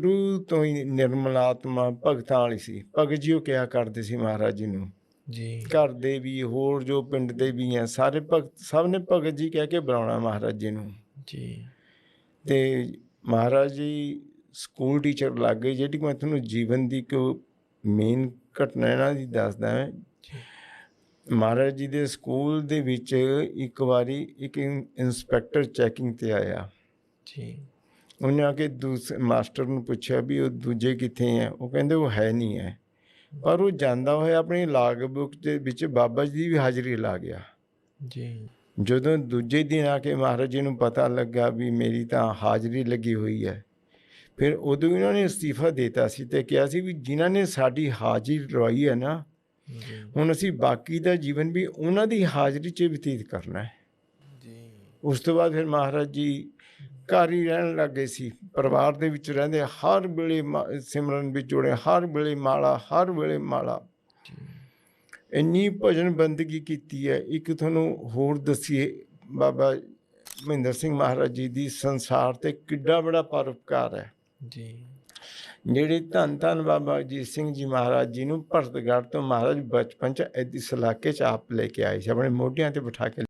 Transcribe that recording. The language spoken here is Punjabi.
ਸ਼ੁਰੂ ਤੋਂ ਹੀ ਨਿਰਮਲ ਆਤਮਾ ਭਗਤਾਂ ਵਾਲੀ ਸੀ। ਭਗਤ ਜੀ ਉਹ ਕਿਹਾ ਕਰਦੇ ਸੀ ਮਹਾਰਾਜ ਜੀ ਨੂੰ। ਜੀ। ਘਰ ਦੇ ਵੀ ਹੋਰ ਜੋ ਪਿੰਡ ਦੇ ਵੀ ਆ ਸਾਰੇ ਭਗਤ ਸਭ ਨੇ ਭਗਤ ਜੀ ਕਹਿ ਕੇ ਬੁਲਾਉਣਾ ਮਹਾਰਾਜ ਜੀ ਨੂੰ। ਜੀ। ਤੇ ਮਹਾਰਾਜ ਜੀ ਸਕੂਲ ਟੀਚਰ ਲੱਗ ਗਏ ਜਿਹੜੀ ਮੈਂ ਤੁਹਾਨੂੰ ਜੀਵਨ ਦੀ ਇੱਕ ਮੇਨ ਘਟਨਾ ਇਹਨਾਂ ਦੀ ਦੱਸਦਾ ਹਾਂ। ਮਹਾਰਾਜ ਜੀ ਦੇ ਸਕੂਲ ਦੇ ਵਿੱਚ ਇੱਕ ਵਾਰੀ ਇੱਕ ਇਨ- ਇੰਸਪੈਕਟਰ ਚੈਕਿੰਗ ਤੇ ਆਇਆ। ਜੀ। ਉਹਨੇ ਆ ਕੇ ਦੂਸਰੇ ਮਾਸਟਰ ਨੂੰ ਪੁੱਛਿਆ ਵੀ ਉਹ ਦੂਜੇ ਕਿੱਥੇ ਹੈ? ਉਹ ਕਹਿੰਦੇ ਉਹ ਹੈ ਨਹੀਂ ਹੈ। ਪਰ ਉਹ ਜਾਂਦਾ ਹੋਇਆ ਆਪਣੀ ਲਾਗ ਬੁੱਕ ਦੇ ਵਿੱਚ ਬਾਬਾ ਜੀ ਦੀ ਵੀ ਹਾਜ਼ਰੀ ਲਾ ਗਿਆ। ਜੀ। ਜਦੋਂ ਦੂਜੇ ਦਿਨ ਆ ਕੇ ਮਹਾਰਾਜ ਜੀ ਨੂੰ ਪਤਾ ਲੱਗਾ ਵੀ ਮੇਰੀ ਤਾਂ ਹਾਜ਼ਰੀ ਲੱਗੀ ਹੋਈ ਹੈ ਫਿਰ ਉਦੋਂ ਇਹਨਾਂ ਨੇ ਅਸਤੀਫਾ ਦਿੱਤਾ ਸੀ ਤੇ ਕਿਹਾ ਸੀ ਵੀ ਜਿਨ੍ਹਾਂ ਨੇ ਸਾਡੀ ਹਾਜ਼ਰੀ ਲਵਾਈ ਹੈ ਨਾ ਹੁਣ ਅਸੀਂ ਬਾਕੀ ਦਾ ਜੀਵਨ ਵੀ ਉਹਨਾਂ ਦੀ ਹਾਜ਼ਰੀ 'ਚ ਬਤੀਤ ਕਰਨਾ ਹੈ। ਜੀ। ਉਸ ਤੋਂ ਬਾਅਦ ਫਿਰ ਮਹਾਰਾਜ ਜੀ ਘਰ ਹੀ ਰਹਿਣ ਲੱਗੇ ਸੀ। ਪਰਿਵਾਰ ਦੇ ਵਿੱਚ ਰਹਿੰਦੇ ਹਰ ਵੇਲੇ ਸਿਮਰਨ ਵਿੱਚ ਜੁੜੇ ਹਰ ਵੇਲੇ ਮਾਲਾ ਹਰ ਵੇਲੇ ਮਾਲਾ। ਜੀ ਇੰਨੀ ਭਜਨ ਬੰਦਗੀ ਕੀਤੀ ਹੈ। ਇੱਕ ਤੁਹਾਨੂੰ ਹੋਰ ਦਸੀਏ ਬਾਬਾ ਮਹਿੰਦਰ ਸਿੰਘ ਮਹਾਰਾਜ ਜੀ ਦੀ ਸੰਸਾਰ ਤੇ ਕਿੱਡਾ ਬੜਾ ਪਰਉਪਕਾਰ ਹੈ। ਜੀ। ਜਿਹੜੇ ਧੰਨ ਧੰਨ ਬਾਬਾ ਅਜੀਤ ਸਿੰਘ ਜੀ ਮਹਾਰਾਜ ਜੀ ਨੂੰ ਭਰਤਗੜ੍ਹ ਤੋਂ ਮਹਾਰਾਜ ਬਚਪਨ ਚ ਇਸ ਇਲਾਕੇ ਚ ਆਪ ਲੈ ਕੇ ਆਏ ਸੀ ਆਪਣੇ ਮੋਢਿਆਂ ਤੇ ਬਿਠਾ ਕੇ